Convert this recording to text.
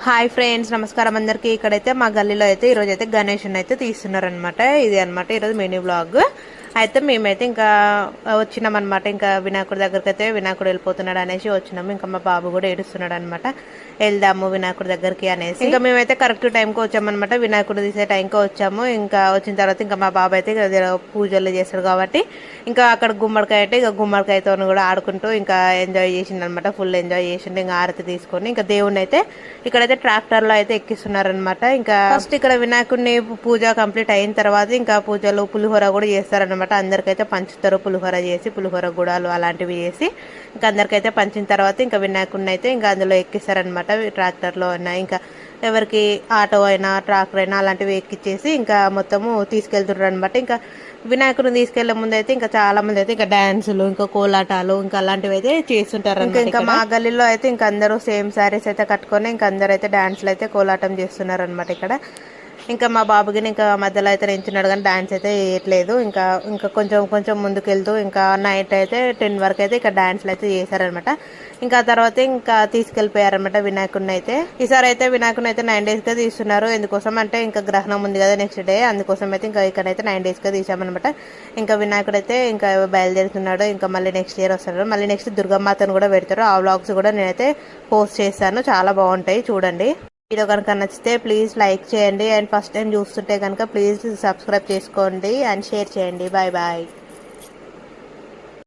Hi friends నమస్కారం అందరికీ. ఇక్కడైతే మా గల్లీలో అయితే ఈరోజు అయితే గణేష్ అయితే తీస్తున్నారనమాట ఇది అనమాట ఈరోజు మినీ బ్లాగ్ అయితే మేమైతే ఇంకా వచ్చినాం అనమాట ఇంకా వినాయకుడి దగ్గరికి అయితే వినాయకుడు వెళ్ళిపోతున్నాడు అనేసి వచ్చినాము. ఇంకా మా బాబు కూడా ఏడుస్తున్నాడు అనమాట వెళ్దాము వినాయకుడి దగ్గరికి అనేసి. ఇంకా మేమైతే కరెక్ట్ టైంకి వచ్చామన్నమాట. వినాయకుడు తీసే టైంకి వచ్చాము. ఇంకా వచ్చిన తర్వాత ఇంకా మా బాబు అయితే పూజలు చేస్తాడు కాబట్టి ఇంకా అక్కడ గుమ్మడికాయ అంటే ఇక గుమ్మడికాయతో కూడా ఆడుకుంటూ ఇంకా ఎంజాయ్ చేసిండు అనమాట ఫుల్ ఎంజాయ్ చేసిండు. ఇంకా ఆరతి తీసుకొని ఇంకా దేవుణ్ణి అయితే ఇక్కడైతే ట్రాక్టర్లో అయితే ఎక్కిస్తున్నారనమాట ఇంకా ఫస్ట్ ఇక్కడ వినాయకుడిని పూజ కంప్లీట్ అయిన తర్వాత ఇంకా పూజలు పులిహోర కూడా చేస్తారనమాట అందరికైతే పంచుతారు. పులిహోర చేసి పులిహోర గుడాలు అలాంటివి చేసి ఇంకా అందరికైతే పంచిన తర్వాత ఇంకా వినాయకుడిని అయితే ఇంకా అందులో ఎక్కిస్తారనమాట ట్రాక్టర్లో అయినా ఇంకా ఎవరికి ఆటో అయినా ట్రాక్టర్ అయినా అలాంటివి ఎక్కిచ్చేసి ఇంకా మొత్తము తీసుకెళ్తున్నారు అనమాట ఇంకా వినాయకుడిని తీసుకెళ్ళే ముందు అయితే ఇంకా చాలా మంది అయితే ఇంకా డాన్సులు ఇంకా కోలాటాలు ఇంకా అలాంటివి అయితే చేస్తుంటారు ఇంకా ఇంకా మా గల్లీలో అయితే ఇంకా అందరూ సేమ్ శారీస్ అయితే కట్టుకొని ఇంకా అందరూ అయితే డాన్స్లు అయితే కోలాటం చేస్తున్నారు అనమాట ఇక్కడ. ఇంకా మా బాబుకి ఇంకా మధ్యలో అయితే నించున్నాడు కానీ డాన్స్ అయితే వేయట్లేదు. ఇంకా ఇంకా కొంచెం కొంచెం ముందుకు వెళ్తూ ఇంకా నైట్ అయితే టెన్ వరకు అయితే ఇక్కడ డాన్స్లు అయితే చేశారనమాట ఇంకా ఆ తర్వాత ఇంకా తీసుకెళ్ళిపోయారనమాట వినాయకుడిని అయితే. ఈసారి అయితే వినాయకుడిని అయితే నైన్ డేస్గా తీస్తున్నారు. ఎందుకోసం అంటే ఇంకా గ్రహణం ఉంది కదా నెక్స్ట్ డే అందుకోసం అయితే ఇంకా ఇక్కడైతే నైన్ డేస్గా తీసామన్నమాట ఇంకా వినాయకుడు అయితే ఇంకా బయలుదేరుతున్నాడు. ఇంకా మళ్ళీ నెక్స్ట్ ఇయర్ వస్తాడు మళ్ళీ నెక్స్ట్ దుర్గమాతను కూడా పెడతారు. ఆ వ్లాగ్స్ కూడా నేనైతే పోస్ట్ చేస్తాను. చాలా బాగుంటాయి. చూడండి. వీడియో కనుక నచ్చితే ప్లీజ్ లైక్ చేయండి. అండ్ ఫస్ట్ టైం చూస్తుంటే కనుక ప్లీజ్ సబ్స్క్రైబ్ చేసుకోండి. అండ్ షేర్ చేయండి. Bye bye